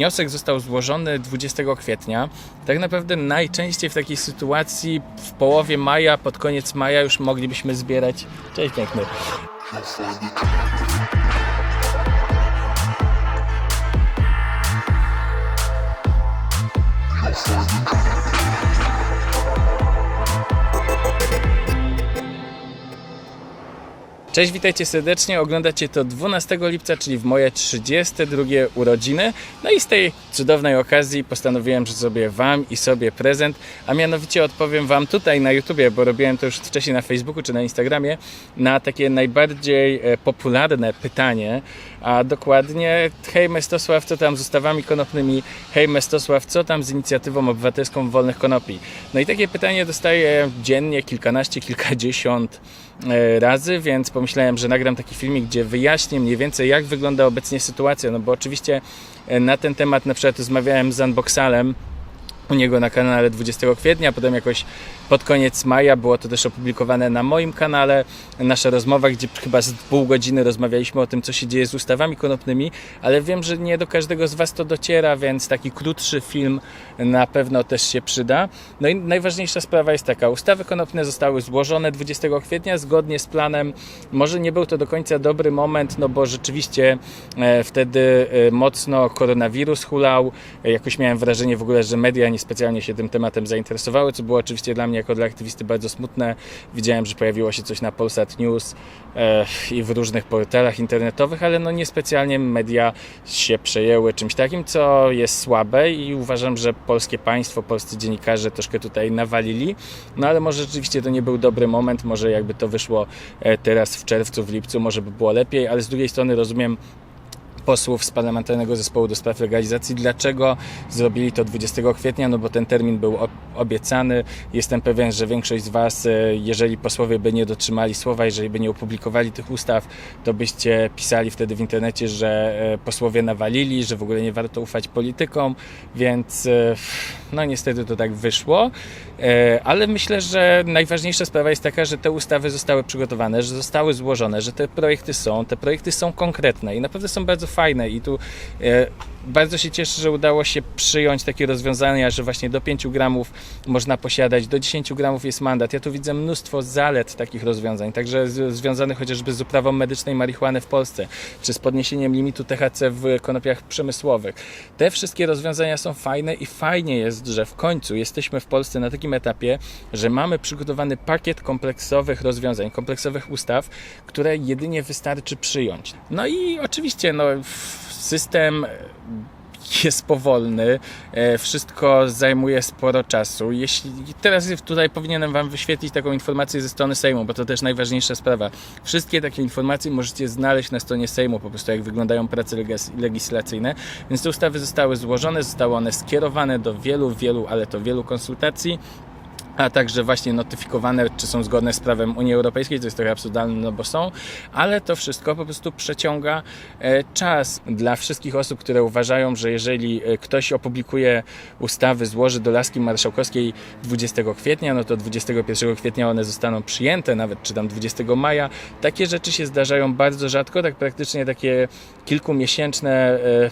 wniosek został złożony 20 kwietnia. Tak naprawdę najczęściej w takiej sytuacji w połowie maja, pod koniec maja już moglibyśmy zbierać. Cześć piękny. Cześć, witajcie serdecznie. Oglądacie to 12 lipca, czyli w moje 32 urodziny. No i z tej cudownej okazji postanowiłem, że zrobię Wam i sobie prezent, a mianowicie odpowiem Wam tutaj na YouTubie, bo robiłem to już wcześniej na Facebooku czy na Instagramie, na takie najbardziej e, popularne pytanie, a dokładnie hej Mestosław, co tam z ustawami konopnymi? Hej Mestosław, co tam z inicjatywą obywatelską wolnych konopi? No i takie pytanie dostaję dziennie kilkanaście, kilkadziesiąt e, razy, więc pomyślałem, że nagram taki filmik, gdzie wyjaśnię mniej więcej, jak wygląda obecnie sytuacja, no bo oczywiście e, na ten temat na przykład rozmawiałem z Unboxalem, u niego na kanale 20 kwietnia, potem jakoś pod koniec maja było to też opublikowane na moim kanale. Nasza rozmowa, gdzie chyba z pół godziny rozmawialiśmy o tym, co się dzieje z ustawami konopnymi, ale wiem, że nie do każdego z Was to dociera, więc taki krótszy film na pewno też się przyda. No i najważniejsza sprawa jest taka: ustawy konopne zostały złożone 20 kwietnia zgodnie z planem. Może nie był to do końca dobry moment, no bo rzeczywiście e, wtedy e, mocno koronawirus hulał. E, jakoś miałem wrażenie w ogóle, że media nie specjalnie się tym tematem zainteresowały, co było oczywiście dla mnie jako dla aktywisty bardzo smutne. Widziałem, że pojawiło się coś na Polsat News e, i w różnych portalach internetowych, ale no niespecjalnie media się przejęły czymś takim, co jest słabe i uważam, że polskie państwo, polscy dziennikarze troszkę tutaj nawalili. No ale może rzeczywiście to nie był dobry moment, może jakby to wyszło e, teraz w czerwcu, w lipcu, może by było lepiej, ale z drugiej strony rozumiem posłów z Parlamentarnego Zespołu do Spraw Legalizacji. Dlaczego zrobili to 20 kwietnia? No bo ten termin był obiecany. Jestem pewien, że większość z Was, e, jeżeli posłowie by nie dotrzymali słowa, jeżeli by nie opublikowali tych ustaw, to byście pisali wtedy w internecie, że e, posłowie nawalili, że w ogóle nie warto ufać politykom, więc e, no niestety to tak wyszło. Ale myślę, że najważniejsza sprawa jest taka, że te ustawy zostały przygotowane, że zostały złożone, że te projekty są, te projekty są konkretne i naprawdę są bardzo fajne i tu e, bardzo się cieszę, że udało się przyjąć takie rozwiązania, że właśnie do 5 gramów można posiadać, do 10 gramów jest mandat. Ja tu widzę mnóstwo zalet takich rozwiązań, także związanych chociażby z uprawą medycznej marihuany w Polsce, czy z podniesieniem limitu THC w konopiach przemysłowych. Te wszystkie rozwiązania są fajne i fajnie jest, że w końcu jesteśmy w Polsce na takim etapie, że mamy przygotowany pakiet kompleksowych rozwiązań, kompleksowych ustaw, które jedynie wystarczy przyjąć. No i oczywiście, no system jest powolny, e, wszystko zajmuje sporo czasu. Jeśli teraz tutaj powinienem Wam wyświetlić taką informację ze strony Sejmu, bo to też najważniejsza sprawa. Wszystkie takie informacje możecie znaleźć na stronie Sejmu, po prostu jak wyglądają prace legislacyjne. Więc te ustawy zostały złożone, zostały one skierowane do wielu, wielu, ale to wielu konsultacji a także właśnie notyfikowane, czy są zgodne z prawem Unii Europejskiej, to jest trochę absurdalne, no bo są, ale to wszystko po prostu przeciąga e, czas dla wszystkich osób, które uważają, że jeżeli e, ktoś opublikuje ustawy, złoży do laski marszałkowskiej 20 kwietnia, no to 21 kwietnia one zostaną przyjęte, nawet czy tam 20 maja. Takie rzeczy się zdarzają bardzo rzadko, tak praktycznie takie kilkumiesięczne e,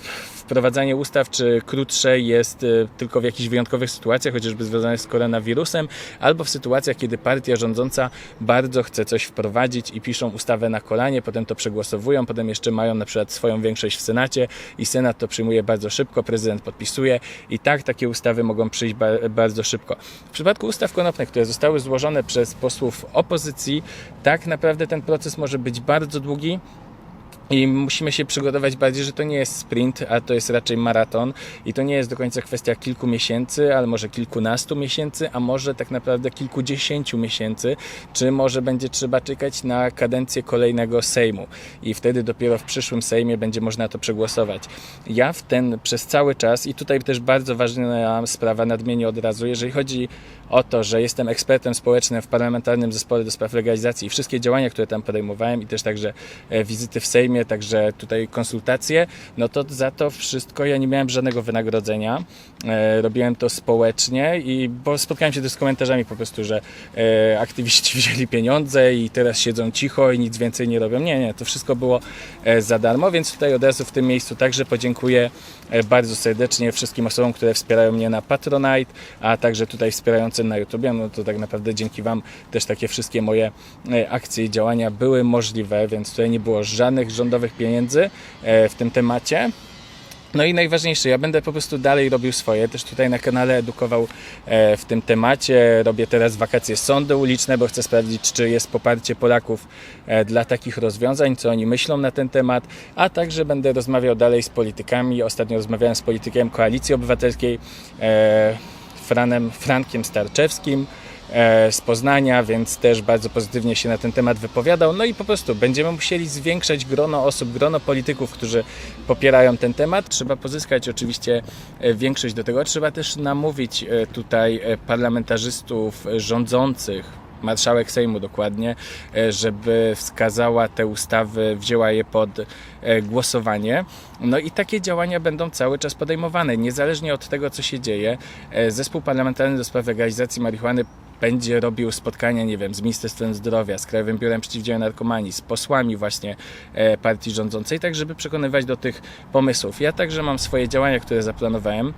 wprowadzanie ustaw, czy krótsze jest tylko w jakichś wyjątkowych sytuacjach, chociażby związanych z koronawirusem, albo w sytuacjach, kiedy partia rządząca bardzo chce coś wprowadzić i piszą ustawę na kolanie, potem to przegłosowują, potem jeszcze mają na przykład swoją większość w Senacie i Senat to przyjmuje bardzo szybko, prezydent podpisuje i tak takie ustawy mogą przyjść bardzo szybko. W przypadku ustaw konopnych, które zostały złożone przez posłów opozycji, tak naprawdę ten proces może być bardzo długi. I musimy się przygotować bardziej, że to nie jest sprint, a to jest raczej maraton. I to nie jest do końca kwestia kilku miesięcy, ale może kilkunastu miesięcy, a może tak naprawdę kilkudziesięciu miesięcy, czy może będzie trzeba czekać na kadencję kolejnego Sejmu. I wtedy dopiero w przyszłym Sejmie będzie można to przegłosować. Ja w ten przez cały czas, i tutaj też bardzo ważna sprawa, nadmienię od razu, jeżeli chodzi o to, że jestem ekspertem społecznym w parlamentarnym zespole do spraw legalizacji i wszystkie działania, które tam podejmowałem i też także e, wizyty w Sejmie, także tutaj konsultacje, no to za to wszystko ja nie miałem żadnego wynagrodzenia. E, Robiłem to społecznie i bo spotkałem się też z komentarzami po prostu, że e, aktywiści wzięli pieniądze i teraz siedzą cicho i nic więcej nie robią. Nie, nie, to wszystko było e, za darmo, więc tutaj od razu w tym miejscu także podziękuję bardzo serdecznie wszystkim osobom, które wspierają mnie na Patronite, a także tutaj wspierającym na YouTube. No to tak naprawdę dzięki Wam też takie wszystkie moje akcje i działania były możliwe, więc tutaj nie było żadnych rządowych pieniędzy e, w tym temacie. No i najważniejsze, ja będę po prostu dalej robił swoje. Też tutaj na kanale edukował e, w tym temacie. Robię teraz wakacje sądy uliczne, bo chcę sprawdzić, czy jest poparcie Polaków e, dla takich rozwiązań, co oni myślą na ten temat. A także będę rozmawiał dalej z politykami. Ostatnio rozmawiałem z politykiem Koalicji Obywatelskiej, Franem, Frankiem Starczewskim z Poznania, więc też bardzo pozytywnie się na ten temat wypowiadał. No i po prostu będziemy musieli zwiększać grono osób, grono polityków, którzy popierają ten temat. Trzeba pozyskać oczywiście e, większość do tego. Trzeba też namówić e, tutaj e, parlamentarzystów e, rządzących, marszałek Sejmu dokładnie, e, żeby wskazała te ustawy, wzięła je pod e, głosowanie. No i takie działania będą cały czas podejmowane, niezależnie od tego, co się dzieje. E, Zespół Parlamentarny do Spraw Legalizacji Marihuany będzie robił spotkania, nie wiem, z Ministerstwem Zdrowia, z Krajowym Biurem Przeciwdziałania Narkomanii, z posłami właśnie e, partii rządzącej, tak żeby przekonywać do tych pomysłów. Ja także mam swoje działania, które zaplanowałem.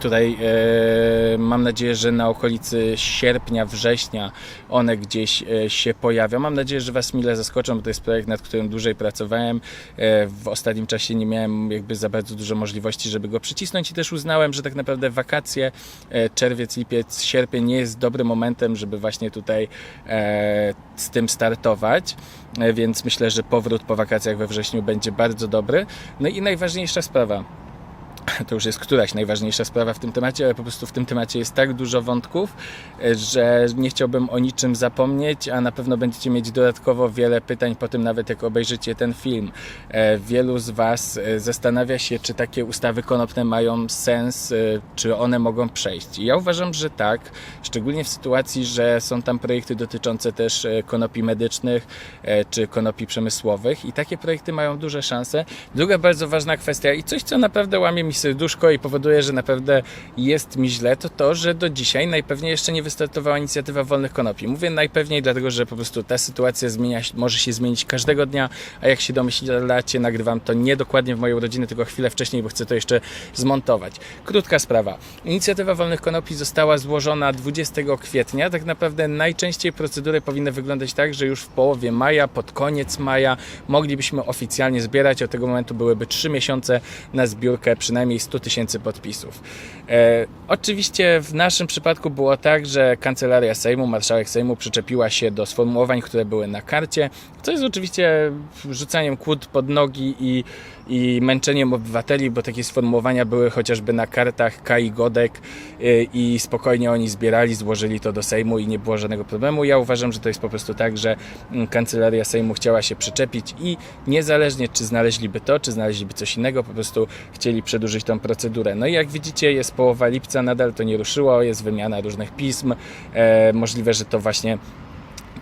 Tutaj e, mam nadzieję, że na okolicy sierpnia, września one gdzieś e, się pojawią. Mam nadzieję, że Was mile zaskoczą, bo to jest projekt, nad którym dłużej pracowałem. E, w ostatnim czasie nie miałem jakby za bardzo dużo możliwości, żeby go przycisnąć i też uznałem, że tak naprawdę wakacje, e, czerwiec, lipiec, sierpień nie jest dobrym momentem, żeby właśnie tutaj e, z tym startować. E, Więc myślę, że powrót po wakacjach we wrześniu będzie bardzo dobry. No i najważniejsza sprawa to już jest któraś najważniejsza sprawa w tym temacie, ale po prostu w tym temacie jest tak dużo wątków, e, że nie chciałbym o niczym zapomnieć, a na pewno będziecie mieć dodatkowo wiele pytań po tym, nawet jak obejrzycie ten film. E, Wielu z Was e, zastanawia się, czy takie ustawy konopne mają sens, czy one mogą przejść. I ja uważam, że tak, szczególnie w sytuacji, że są tam projekty dotyczące też konopi medycznych, czy konopi przemysłowych i takie projekty mają duże szanse. Druga bardzo ważna kwestia i coś, co naprawdę łamie mi serduszko i powoduje, że naprawdę jest mi źle, to to, że do dzisiaj najpewniej jeszcze nie wystartowała inicjatywa wolnych konopi. Mówię najpewniej, dlatego że po prostu ta sytuacja zmienia, może się zmienić każdego dnia, a jak się domyślacie, nagrywam to nie dokładnie w mojej urodziny, tylko chwilę wcześniej, bo chcę to jeszcze zmontować. Krótka sprawa. Inicjatywa wolnych konopi została złożona 20 kwietnia. Tak naprawdę najczęściej procedury powinny wyglądać tak, że już w połowie maja, pod koniec maja moglibyśmy oficjalnie zbierać. Od tego momentu byłyby 3 miesiące na zbiórkę przynajmniej 100 tysięcy podpisów. Oczywiście w naszym przypadku było tak, że kancelaria Sejmu, marszałek Sejmu przyczepiła się do sformułowań, które były na karcie, co jest oczywiście rzucaniem kłód pod nogi i, i męczeniem obywateli, bo takie sformułowania były chociażby na kartach K i Godek y, i spokojnie oni zbierali, złożyli to do Sejmu i nie było żadnego problemu. Ja uważam, że to jest po prostu tak, że mm, kancelaria Sejmu chciała się przyczepić i niezależnie czy znaleźliby to, czy znaleźliby coś innego, po prostu chcieli przedłużyć tą procedurę. No i jak widzicie jest połowa lipca, nadal to nie ruszyło, jest wymiana różnych pism, e, możliwe, że to właśnie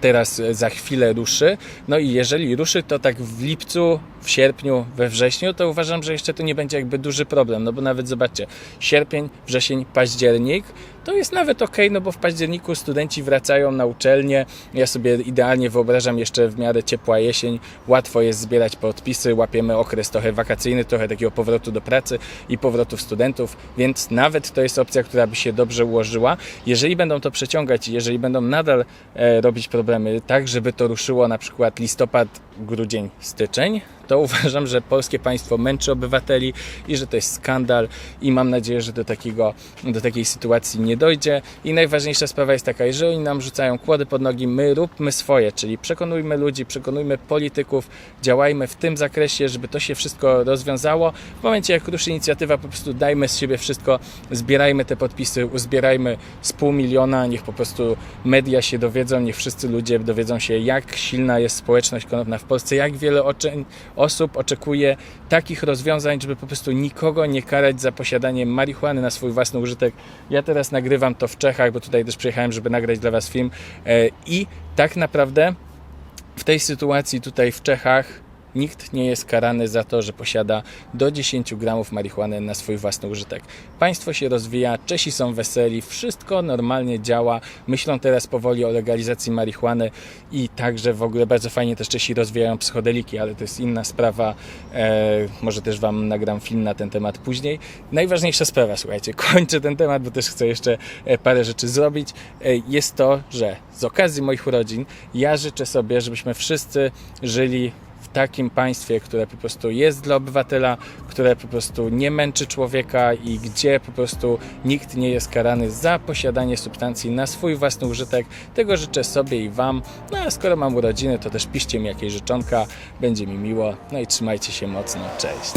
teraz za chwilę ruszy. No i jeżeli ruszy, to tak w lipcu, w sierpniu, we wrześniu, to uważam, że jeszcze to nie będzie jakby duży problem. No bo nawet zobaczcie, sierpień, wrzesień, październik to jest nawet ok, no bo w październiku studenci wracają na uczelnię. Ja sobie idealnie wyobrażam jeszcze w miarę ciepła jesień. Łatwo jest zbierać podpisy, łapiemy okres trochę wakacyjny, trochę takiego powrotu do pracy i powrotów studentów, więc nawet to jest opcja, która by się dobrze ułożyła. Jeżeli będą to przeciągać jeżeli będą nadal e, robić problemy, tak żeby to ruszyło na przykład listopad, grudzień, styczeń, to uważam, że polskie państwo męczy obywateli i że to jest skandal i mam nadzieję, że do, takiego, do takiej sytuacji nie dojdzie. I najważniejsza sprawa jest taka, jeżeli nam rzucają kłody pod nogi, my róbmy swoje, czyli przekonujmy ludzi, przekonujmy polityków, działajmy w tym zakresie, żeby to się wszystko rozwiązało. W momencie jak ruszy inicjatywa, po prostu dajmy z siebie wszystko, zbierajmy te podpisy, uzbierajmy z pół miliona, niech po prostu media się dowiedzą, niech wszyscy ludzie dowiedzą się, jak silna jest społeczność konopna w Polsce, jak wiele osób oczekuje takich rozwiązań, żeby po prostu nikogo nie karać za posiadanie marihuany na swój własny użytek. Ja teraz nagrywam to w Czechach, bo tutaj też przyjechałem, żeby nagrać dla Was film e, i tak naprawdę w tej sytuacji tutaj w Czechach nikt nie jest karany za to, że posiada do 10 gramów marihuany na swój własny użytek. Państwo się rozwija, Czesi są weseli, wszystko normalnie działa. Myślą teraz powoli o legalizacji marihuany i także w ogóle bardzo fajnie też Czesi rozwijają psychodeliki, ale to jest inna sprawa. E, może też Wam nagram film na ten temat później. Najważniejsza sprawa, słuchajcie, kończę ten temat, bo też chcę jeszcze e, parę rzeczy zrobić. E, jest to, że z okazji moich urodzin ja życzę sobie, żebyśmy wszyscy żyli takim państwie, które po prostu jest dla obywatela, które po prostu nie męczy człowieka i gdzie po prostu nikt nie jest karany za posiadanie substancji na swój własny użytek. Tego życzę sobie i Wam. No a skoro mam urodziny, to też piszcie mi jakieś życzonka, będzie mi miło. No i trzymajcie się mocno. Cześć.